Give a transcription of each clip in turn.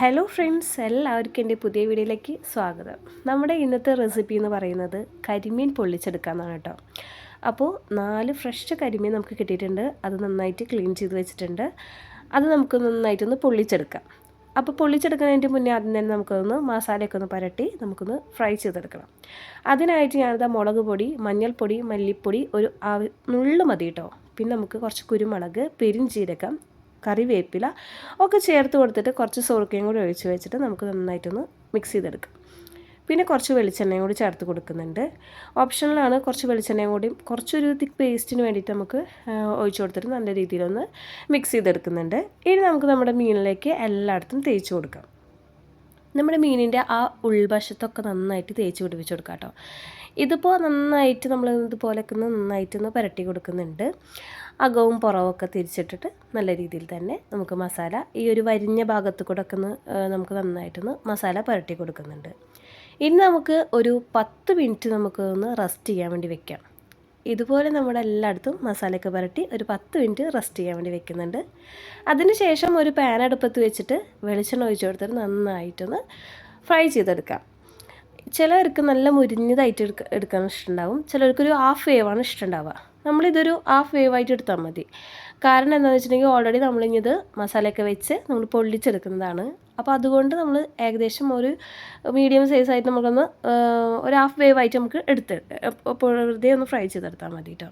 Hello friends എല്ലാവർക്കും എന്റെ പുതിയ വീഡിയോയിലേക്ക് സ്വാഗതം. നമ്മുടെ ഇന്നത്തെ റെസിപ്പി എന്ന് പറയുന്നത് കരിമീൻ പൊള്ളിച്ചെടുക്കാമെന്നാണ് കേട്ടോ. അപ്പോൾ നാല് ഫ്രഷ് കരിമീൻ നമുക്ക് കിട്ടിയിട്ടുണ്ട്. അത് നന്നായിട്ട് ക്ലീൻ ചെയ്ത് വെച്ചിട്ടുണ്ട്. അത് നമുക്ക് നന്നായിട്ടൊന്ന് പൊള്ളിച്ചെടുക്കാം. അപ്പോൾ പൊള്ളിച്ചെടുക്കുന്നതിന്റെ മുന്നേ ആദ്യം തന്നെ നമുക്കൊന്ന് മസാലയൊക്കെ ഒന്ന് പരട്ടി നമുക്കൊന്ന് ഫ്രൈ ചെയ്തെടുക്കണം. അതിനായിട്ട് ഞാനത് മുളക് പൊടി മഞ്ഞൾപ്പൊടി മല്ലിപ്പൊടി ഒരു ആവി നുള്ളു മതി കേട്ടോ. പിന്നെ നമുക്ക് കുറച്ച് കുരുമുളക് പെരിഞ്ചീരകം കറിവേപ്പില ഒക്കെ ചേർത്ത് കൊടുത്തിട്ട് കുറച്ച് സോർക്കയും കൂടി ഒഴിച്ച് വെച്ചിട്ട് നമുക്ക് നന്നായിട്ടൊന്ന് മിക്സ് ചെയ്തെടുക്കാം. പിന്നെ കുറച്ച് വെളിച്ചെണ്ണയും കൂടി ചേർത്ത് കൊടുക്കുന്നുണ്ട്. ഓപ്ഷണലാണ് കുറച്ച് വെളിച്ചെണ്ണയും കൂടി. കുറച്ചൊരു തിക്ക് പേസ്റ്റിന് വേണ്ടിയിട്ട് നമുക്ക് ഒഴിച്ച് കൊടുത്തിട്ട് നല്ല രീതിയിലൊന്ന് മിക്സ് ചെയ്തെടുക്കുന്നുണ്ട്. ഇനി നമുക്ക് നമ്മുടെ മീനിലേക്ക് എല്ലായിടത്തും തേച്ച് കൊടുക്കാം. നമ്മുടെ മീനിന്റെ ആ ഉൾവശത്തൊക്കെ നന്നായിട്ട് തേച്ച് പിടിപ്പിച്ച് കൊടുക്കാം കേട്ടോ. ഇതിപ്പോൾ നന്നായിട്ട് നമ്മൾ ഇതുപോലെയൊക്കെ ഒന്ന് നന്നായിട്ടൊന്ന് പുരട്ടി കൊടുക്കുന്നുണ്ട്. അകവും പുറവൊക്കെ തിരിച്ചിട്ടിട്ട് നല്ല രീതിയിൽ തന്നെ നമുക്ക് മസാല ഈ ഒരു വരിഞ്ഞ ഭാഗത്ത് കൂടെ ഒക്കെ ഒന്ന് നമുക്ക് നന്നായിട്ടൊന്ന് മസാല പുരട്ടി കൊടുക്കുന്നുണ്ട്. ഇനി നമുക്ക് ഒരു പത്ത് മിനിറ്റ് നമുക്കൊന്ന് റെസ്റ്റ് ചെയ്യാൻ വേണ്ടി വെക്കാം. ഇതുപോലെ നമ്മുടെ എല്ലായിടത്തും മസാലയൊക്കെ പുരട്ടി ഒരു പത്ത് മിനിറ്റ് റെസ്റ്റ് ചെയ്യാൻ വേണ്ടി വെക്കുന്നുണ്ട്. അതിനുശേഷം ഒരു പാൻ അടുപ്പത്ത് വെച്ചിട്ട് വെളിച്ചെണ്ണ ഒഴിച്ച് കൊടുത്തിട്ട് നന്നായിട്ടൊന്ന് ഫ്രൈ ചെയ്തെടുക്കാം. ചിലർക്ക് നല്ല മുരിഞ്ഞതായിട്ട് എടുക്ക എടുക്കാൻ ഇഷ്ടമുണ്ടാവും. ചിലർക്കൊരു ഹാഫ് വേവാണ് ഇഷ്ടമുണ്ടാവുക. നമ്മളിതൊരു ഹാഫ് വേവായിട്ട് എടുത്താൽ മതി. കാരണം എന്താണെന്ന് വെച്ചിട്ടുണ്ടെങ്കിൽ ഓൾറെഡി നമ്മളിത് മസാലയൊക്കെ വെച്ച് നമ്മൾ പൊള്ളിച്ചെടുക്കുന്നതാണ്. അപ്പോൾ അതുകൊണ്ട് നമ്മൾ ഏകദേശം ഒരു മീഡിയം സൈസായിട്ട് നമുക്കൊന്ന് ഒരു ഹാഫ് വേവ് ആയിട്ട് നമുക്ക് എടുത്ത് വെറുതെ ഒന്ന് ഫ്രൈ ചെയ്തെടുത്താൽ മതി കേട്ടോ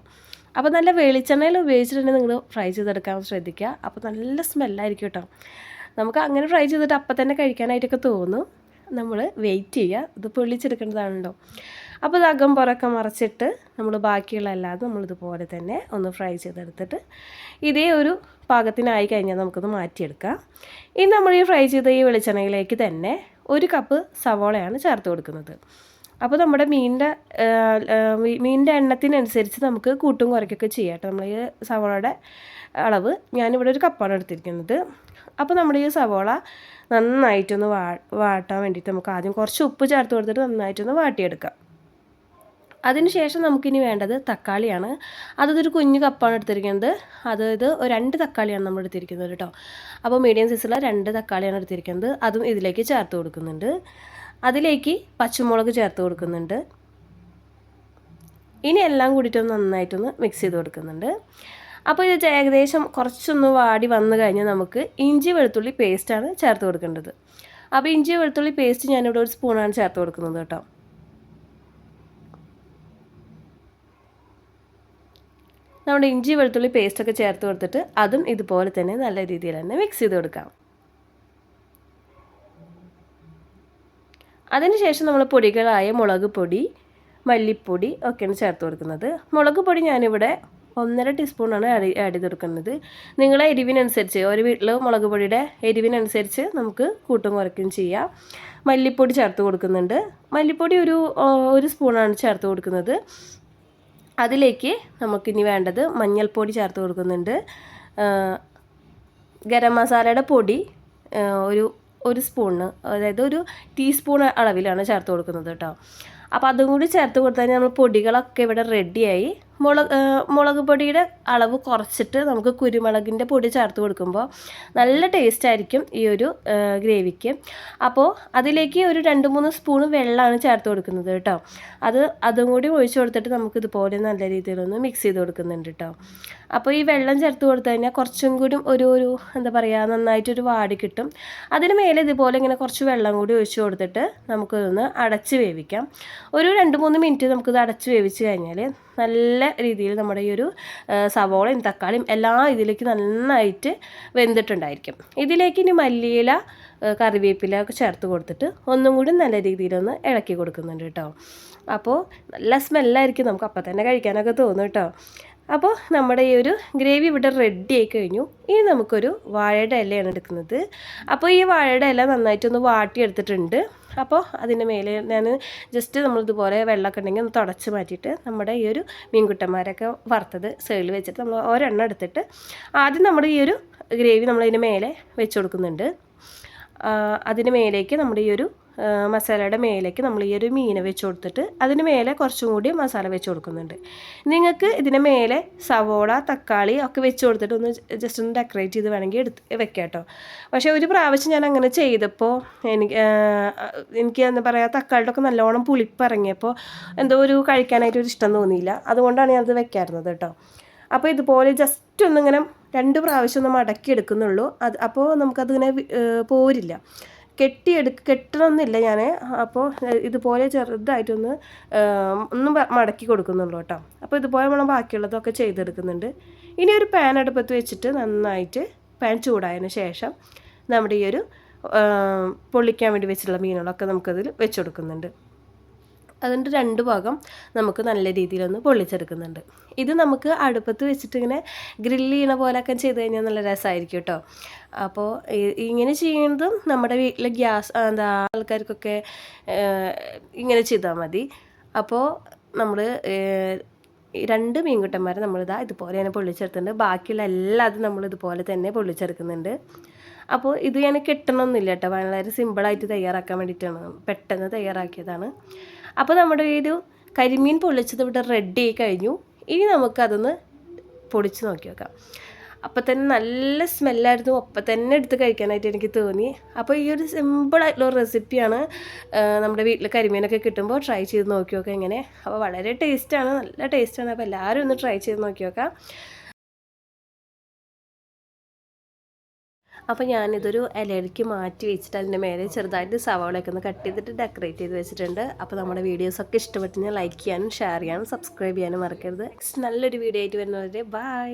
അപ്പോൾ നല്ല വെളിച്ചെണ്ണയിൽ ഉപയോഗിച്ചിട്ടുണ്ടെങ്കിൽ നിങ്ങൾ ഫ്രൈ ചെയ്തെടുക്കാൻ ശ്രദ്ധിക്കുക. അപ്പോൾ നല്ല സ്മെല്ലായിരിക്കും കേട്ടോ നമുക്ക് അങ്ങനെ ഫ്രൈ ചെയ്തിട്ട് അപ്പം തന്നെ കഴിക്കാനായിട്ടൊക്കെ തോന്നും. നമ്മൾ വെയിറ്റ് ചെയ്യുക. ഇത് പൊള്ളിച്ചെടുക്കേണ്ടതാണല്ലോ. അപ്പോൾ ഇത് അകം പുറക്കെ മറച്ചിട്ട് നമ്മൾ ബാക്കിയുള്ള അല്ലാതെ നമ്മളിതുപോലെ തന്നെ ഒന്ന് ഫ്രൈ ചെയ്തെടുത്തിട്ട് ഇതേ ഒരു പാകത്തിനായി കഴിഞ്ഞാൽ നമുക്കത് മാറ്റിയെടുക്കാം. ഇനി നമ്മൾ ഈ ഫ്രൈ ചെയ്ത ഈ വെളിച്ചെണ്ണയിലേക്ക് തന്നെ ഒരു കപ്പ് സവോളയാണ് ചേർത്ത് കൊടുക്കുന്നത്. അപ്പോൾ നമ്മുടെ മീനിന്റെ മീനിന്റെ എണ്ണത്തിനനുസരിച്ച് നമുക്ക് കൂട്ടും കുറയ്ക്കൊക്കെ ചെയ്യാം കേട്ടോ. നമ്മൾ ഈ സവോളയുടെ അളവ് ഞാനിവിടെ ഒരു കപ്പാണ് എടുത്തിരിക്കുന്നത്. അപ്പോൾ നമ്മുടെ ഈ സവോള നന്നായിട്ടൊന്ന് വാ വാട്ടാൻ വേണ്ടിയിട്ട് നമുക്ക് ആദ്യം കുറച്ച് ഉപ്പ് ചേർത്ത് കൊടുത്തിട്ട് നന്നായിട്ടൊന്ന് വാട്ടിയെടുക്കാം. അതിനുശേഷം നമുക്കിനി വേണ്ടത് തക്കാളിയാണ്. അതൊരു കുഞ്ഞു കപ്പാണ് എടുത്തിരിക്കുന്നത്. അതായത് രണ്ട് തക്കാളിയാണ് നമ്മൾ എടുത്തിരിക്കുന്നത് കേട്ടോ. അപ്പോൾ മീഡിയം സൈസുള്ള രണ്ട് തക്കാളിയാണ് എടുത്തിരിക്കുന്നത്. അതും ഇതിലേക്ക് ചേർത്ത് കൊടുക്കുന്നുണ്ട്. അതിലേക്ക് പച്ചമുളക് ചേർത്ത് കൊടുക്കുന്നുണ്ട്. ഇനി എല്ലാം കൂടിയിട്ടൊന്ന് നന്നായിട്ടൊന്ന് മിക്സ് ചെയ്ത് കൊടുക്കുന്നുണ്ട്. അപ്പോൾ ഇത് ഏകദേശം കുറച്ചൊന്ന് വാടി വന്നു കഴിഞ്ഞാൽ നമുക്ക് ഇഞ്ചി വെളുത്തുള്ളി പേസ്റ്റാണ് ചേർത്ത് കൊടുക്കേണ്ടത്. അപ്പോൾ ഇഞ്ചി വെളുത്തുള്ളി പേസ്റ്റ് ഞാനിവിടെ ഒരു സ്പൂണാണ് ചേർത്ത് കൊടുക്കുന്നത് കേട്ടോ. നമ്മുടെ ഇഞ്ചി വെളുത്തുള്ളി പേസ്റ്റൊക്കെ ചേർത്ത് കൊടുത്തിട്ട് അതും ഇതുപോലെ തന്നെ നല്ല രീതിയിൽ തന്നെ മിക്സ് ചെയ്ത് കൊടുക്കാം. അതിനുശേഷം നമ്മൾ പൊടികളായ മുളക് പൊടി മല്ലിപ്പൊടി ഒക്കെയാണ് ചേർത്ത് കൊടുക്കുന്നത്. മുളക് പൊടി ഞാനിവിടെ ഒന്നര ടീസ്പൂണാണ് ആഡ് ആഡ് ചെയ്ത് കൊടുക്കുന്നത് നിങ്ങളെ എരിവിനനുസരിച്ച് ഒരു വീട്ടിൽ മുളക് പൊടിയുടെ എരിവിനനുസരിച്ച് നമുക്ക് കൂട്ടും കുറയ്ക്കുകയും ചെയ്യാം. മല്ലിപ്പൊടി ചേർത്ത് കൊടുക്കുന്നുണ്ട്. മല്ലിപ്പൊടി ഒരു ഒരു സ്പൂണാണ് ചേർത്ത് കൊടുക്കുന്നത്. അതിലേക്ക് നമുക്കിനി വേണ്ടത് മഞ്ഞൾപ്പൊടി ചേർത്ത് കൊടുക്കുന്നുണ്ട്. ഗരം മസാലയുടെ പൊടി ഒരു ഒരു സ്പൂണിന് അതായത് ഒരു ടീസ്പൂൺ അളവിലാണ് ചേർത്ത് കൊടുക്കുന്നത് കേട്ടോ. അപ്പോൾ അതും കൂടി ചേർത്ത് കൊടുത്താൽ നമ്മൾ പൊടികളൊക്കെ ഇവിടെ റെഡിയായി മുളക് മുളക് പൊടിയുടെ അളവ് കുറച്ചിട്ട് നമുക്ക് കുരുമുളകിന്റെ പൊടി ചേർത്ത് കൊടുക്കുമ്പോൾ നല്ല ടേസ്റ്റ് ആയിരിക്കും ഈ ഒരു ഗ്രേവിക്ക്. അപ്പോൾ അതിലേക്ക് ഒരു രണ്ട് മൂന്ന് സ്പൂൺ വെള്ളമാണ് ചേർത്ത് കൊടുക്കുന്നത് കേട്ടോ. അത് അതും കൂടി ഒഴിച്ചു കൊടുത്തിട്ട് നമുക്ക് ഇതുപോലെ നല്ല രീതിയിലൊന്ന് മിക്സ് ചെയ്ത് കൊടുക്കുന്നുണ്ട് കേട്ടോ. അപ്പോൾ ഈ വെള്ളം ചേർത്ത് കൊടുത്തു കഴിഞ്ഞാൽ കുറച്ചും കൂടി ഒരു ഒരു എന്താ പറയുക നന്നായിട്ടൊരു വാടി കിട്ടും. അതിന് മേലെ ഇതുപോലെ ഇങ്ങനെ കുറച്ച് വെള്ളം കൂടി ഒഴിച്ച് കൊടുത്തിട്ട് നമുക്കിതൊന്ന് അടച്ച് വേവിക്കാം. ഒരു രണ്ട് മൂന്ന് മിനിറ്റ് നമുക്കിത് അടച്ച് വേവിച്ച് കഴിഞ്ഞാൽ നല്ല രീതിയിൽ നമ്മുടെ ഈ ഒരു സവോളയും തക്കാളിയും എല്ലാം ഇതിലേക്ക് നന്നായിട്ട് വെന്തിട്ടുണ്ടായിരിക്കും. ഇതിലേക്ക് ഇനി മല്ലിയില കറിവേപ്പില ഒക്കെ ചേർത്ത് കൊടുത്തിട്ട് ഒന്നും കൂടി നല്ല രീതിയിലൊന്ന് ഇളക്കി കൊടുക്കുന്നുണ്ട് കേട്ടോ. അപ്പോൾ നല്ല സ്മെല്ലായിരിക്കും നമുക്ക് അപ്പം തന്നെ കഴിക്കാനൊക്കെ തോന്നും കേട്ടോ. അപ്പോൾ നമ്മുടെ ഈ ഒരു ഗ്രേവി ഇവിടെ റെഡി ആയി കഴിഞ്ഞു. ഇനി നമുക്കൊരു വാഴയുടെ ഇലയാണ് എടുക്കുന്നത്. അപ്പോൾ ഈ വാഴയുടെ ഇല നന്നായിട്ടൊന്ന് വാട്ടിയെടുത്തിട്ടുണ്ട്. അപ്പോൾ അതിന്റെ മേലെ ഞാൻ ജസ്റ്റ് നമ്മളിതുപോലെ വെള്ളമൊക്കെ ഉണ്ടെങ്കിൽ ഒന്ന് തുടച്ച് മാറ്റിയിട്ട് നമ്മുടെ ഈ ഒരു മീൻകുട്ടന്മാരൊക്കെ വറുത്തത് സൈഡിൽ വെച്ചിട്ട് നമ്മൾ ഒരെണ്ണം എടുത്തിട്ട് ആദ്യം നമ്മൾ ഈ ഒരു ഗ്രേവി നമ്മളതിന്റെ മേലെ വെച്ച് കൊടുക്കുന്നുണ്ട്. അതിന് മേലേക്ക് നമ്മുടെ ഈ ഒരു മസാലയുടെ മേലേക്ക് നമ്മൾ ഈ ഒരു മീൻ വെച്ച് കൊടുത്തിട്ട് അതിന് മേലെ കുറച്ചും കൂടി മസാല വെച്ച് കൊടുക്കുന്നുണ്ട്. നിങ്ങൾക്ക് ഇതിന് മേലെ സവോള തക്കാളി ഒക്കെ വെച്ച് കൊടുത്തിട്ട് ഒന്ന് ജസ്റ്റ് ഒന്ന് ഡെക്കറേറ്റ് ചെയ്ത് വേണമെങ്കിൽ എടുത്ത് വെക്കാം കേട്ടോ. പക്ഷേ ഒരു പ്രാവശ്യം ഞാൻ അങ്ങനെ ചെയ്തപ്പോൾ എനിക്ക് എനിക്ക് എന്താ പറയുക തക്കാളിയുടെ ഒക്കെ നല്ലോണം പുളിപ്പിറങ്ങിയപ്പോൾ എന്തോ ഒരു കഴിക്കാനായിട്ട് ഒരു ഇഷ്ടം തോന്നിയില്ല. അതുകൊണ്ടാണ് ഞാനത് വെക്കാറുന്നത് കേട്ടോ. അപ്പോൾ ഇതുപോലെ ജസ്റ്റ് ഒന്നിങ്ങനെ രണ്ട് പ്രാവശ്യം ഒന്ന് മടക്കി എടുക്കുന്നുള്ളൂ അത് അപ്പോൾ നമുക്കതിങ്ങനെ പോരില്ല. കെട്ടിയെടുക്ക കെട്ടണമെന്നില്ല ഞാൻ അപ്പോൾ ഇതുപോലെ ചെറുതായിട്ടൊന്ന് ഒന്ന് മടക്കി കൊടുക്കുന്നുള്ളൂ കേട്ടോ. അപ്പോൾ ഇതുപോലെ നമ്മൾ ബാക്കിയുള്ളതൊക്കെ ചെയ്തെടുക്കുന്നുണ്ട്. ഇനി ഒരു പാൻ അടുപ്പത്ത് വെച്ചിട്ട് നന്നായിട്ട് പാൻ ചൂടായതിന് ശേഷം നമ്മുടെ ഈ ഒരു പൊള്ളിക്കാൻ വേണ്ടി വെച്ചിട്ടുള്ള മീനുകളൊക്കെ നമുക്കതിൽ വെച്ച് കൊടുക്കുന്നുണ്ട്. അതിന്റെ രണ്ട് ഭാഗം നമുക്ക് നല്ല രീതിയിലൊന്ന് പൊള്ളിച്ചെടുക്കുന്നുണ്ട്. ഇത് നമുക്ക് അടുപ്പത്ത് വെച്ചിട്ട് ഇങ്ങനെ ഗ്രില്ല് ചെയ്യണ പോലെയൊക്കെ ചെയ്ത് കഴിഞ്ഞാൽ നല്ല രസമായിരിക്കും കേട്ടോ അപ്പോൾ ഇങ്ങനെ ചെയ്യുന്നതും നമ്മുടെ വീട്ടിലെ ഗ്യാസ് എന്താ ആൾക്കാർക്കൊക്കെ ഇങ്ങനെ ചെയ്താൽ മതി. അപ്പോൾ നമ്മൾ രണ്ട് മീൻകുട്ടന്മാരെ നമ്മളിതാ ഇതുപോലെ തന്നെ പൊള്ളിച്ചെടുത്തിട്ടുണ്ട്. ബാക്കിയുള്ള എല്ലാതും നമ്മൾ ഇതുപോലെ തന്നെ പൊള്ളിച്ചെടുക്കുന്നുണ്ട്. അപ്പോൾ ഇത് ഞാൻ കെട്ടണമെന്നില്ല കേട്ടോ വളരെ സിമ്പിളായിട്ട് തയ്യാറാക്കാൻ വേണ്ടിയിട്ടാണ്. പെട്ടെന്ന് തയ്യാറാക്കിയതാണ്. അപ്പോൾ നമ്മുടെ ഒരു കരിമീൻ പൊള്ളിച്ചത് ഇവിടെ റെഡി ആയി കഴിഞ്ഞു. ഇനി നമുക്കതൊന്ന് പൊടിച്ച് നോക്കി നോക്കാം അപ്പം തന്നെ നല്ല സ്മെല്ലായിരുന്നു അപ്പം തന്നെ എടുത്ത് കഴിക്കാനായിട്ട് എനിക്ക് തോന്നി. അപ്പോൾ ഈ ഒരു സിമ്പിളായിട്ടുള്ള റെസിപ്പിയാണ് നമ്മുടെ വീട്ടിൽ കരിമീനൊക്കെ കിട്ടുമ്പോൾ ട്രൈ ചെയ്ത് നോക്കി നോക്കാം ഇങ്ങനെ. അപ്പോൾ വളരെ ടേസ്റ്റാണ് നല്ല ടേസ്റ്റാണ് അപ്പോൾ എല്ലാവരും ഒന്ന് ട്രൈ ചെയ്ത് നോക്കി നോക്കാം അപ്പോൾ ഞാനിതൊരു ഇലയിലേക്ക് മാറ്റി വെച്ചിട്ട് അതിന്റെ മേലെ ചെറുതായിട്ട് സവാളയൊക്കെ ഒന്ന് കട്ട് ചെയ്തിട്ട് ഡെക്കറേറ്റ് ചെയ്ത് വെച്ചിട്ടുണ്ട്. അപ്പോൾ നമ്മുടെ വീഡിയോസൊക്കെ ഇഷ്ടപ്പെട്ടെങ്കിൽ ലൈക്ക് ചെയ്യാനും ഷെയർ ചെയ്യാനും സബ്സ്ക്രൈബ് ചെയ്യാനും മറക്കരുത്. നെക്സ്റ്റ് നല്ലൊരു വീഡിയോ ആയിട്ട് വരുന്നവരെ ബൈ